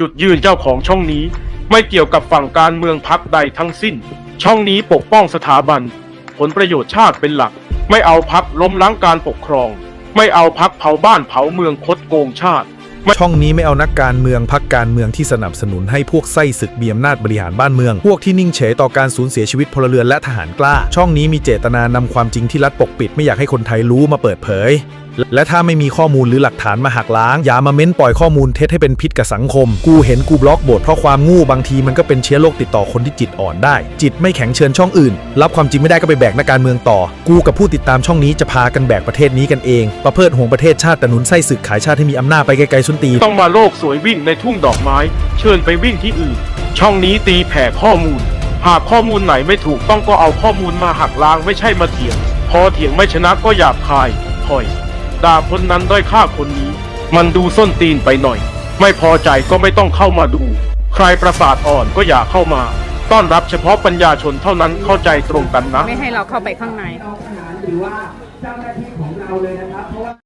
จุดยืนเจ้าของช่องนี้ไม่เกี่ยวกับฝั่งการเมืองพักใดทั้งสิ้น ช่องนี้ปกป้องสถาบัน ผลประโยชน์ชาติเป็นหลัก ไม่เอาพักล้มล้างการปกครอง ไม่เอาพักเผาบ้านเผาเมืองคดโกงชาติ ช่องนี้ไม่เอานักการเมืองพักการเมืองที่สนับสนุนให้พวกไส้ศึกมีอำนาจบริหารบ้านเมือง พวกที่นิ่งเฉยต่อการสูญเสียชีวิตพลเรือนและทหารกล้า ช่องนี้มีเจตนานำความจริงที่รัฐปกปิด ไม่อยากให้คนไทยรู้มาเปิดเผย และถ้าไม่มีข้อมูลหรือหลักฐานมาหักล้าง อย่ามาเม้นปล่อยข้อมูลเท็จให้เป็นพิษกับสังคม กูเห็นกูบล็อกบทเพราะความงูบางทีมันก็เป็นเชื้อโรคติดต่อคนที่จิตอ่อนได้ จิตไม่แข็งเชิญช่องอื่น รับความจริงไม่ได้ก็ไปแบกนักการเมืองต่อ กูกับผู้ติดตามช่องนี้จะพากันแบกประเทศนี้กันเอง ประเพิดห่วงประเทศชาติแต่หนุนไส้ศึกขายชาติให้มีอำนาจไปไกลๆสุนตีต้องมาโลกสวยวิ่งในทุ่งดอกไม้ เชิญไปวิ่งที่อื่น ช่องนี้ตีแผ่ข้อมูล หากข้อมูลไหนไม่ถูกต้องก็เอาข้อมูลมาหักล้างไม่ใช่มาเถียง พอเถียงไม่ชนะก็หยาบคายถอย ดาคนนั้นด้อยค่าคนนี้ มันดูส้นตีนไปหน่อย ไม่พอใจก็ไม่ต้องเข้ามาดู ใครประสาทอ่อนก็อย่าเข้ามา ต้อนรับเฉพาะปัญญาชนเท่านั้นเข้าใจตรงกันนะ ไม่ให้เราเข้าไปข้างในเอาขนานหรือว่าเจ้าหน้าที่ของเราเลยนะครับเพราะว่า